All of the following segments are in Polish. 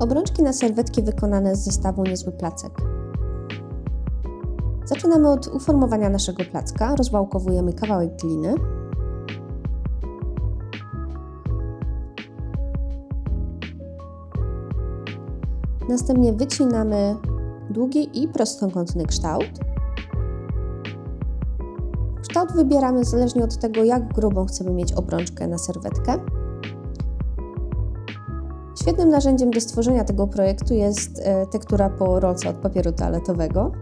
Obrączki na serwetki wykonane z zestawu Niezły Placek. Zaczynamy od uformowania naszego placka. Rozwałkowujemy kawałek gliny. Następnie wycinamy długi i prostokątny kształt. Kształt wybieramy zależnie od tego, jak grubą chcemy mieć obrączkę na serwetkę. Świetnym narzędziem do stworzenia tego projektu jest e, tektura po rolce od papieru toaletowego,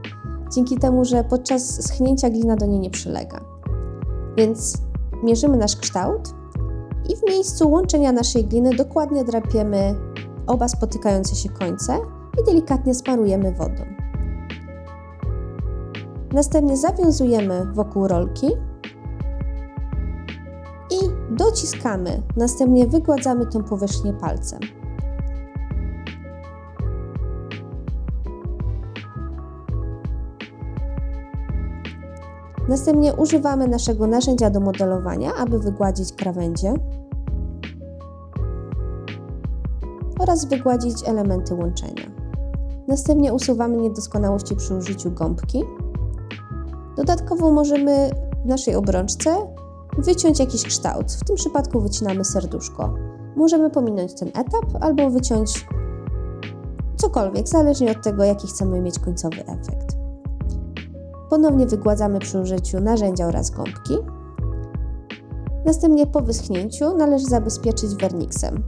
dzięki temu, że podczas schnięcia glina do niej nie przylega. Więc mierzymy nasz kształt i w miejscu łączenia naszej gliny dokładnie drapiemy oba spotykające się końce i delikatnie smarujemy wodą. Następnie zawiązujemy wokół rolki i dociskamy. Następnie wygładzamy tą powierzchnię palcem. Następnie używamy naszego narzędzia do modelowania, aby wygładzić krawędzie oraz wygładzić elementy łączenia. Następnie usuwamy niedoskonałości przy użyciu gąbki. Dodatkowo możemy w naszej obrączce wyciąć jakiś kształt. W tym przypadku wycinamy serduszko. Możemy pominąć ten etap albo wyciąć cokolwiek, zależnie od tego, jaki chcemy mieć końcowy efekt. Ponownie wygładzamy przy użyciu narzędzia oraz gąbki. Następnie po wyschnięciu należy zabezpieczyć werniksem,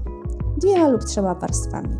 dwiema lub trzema warstwami.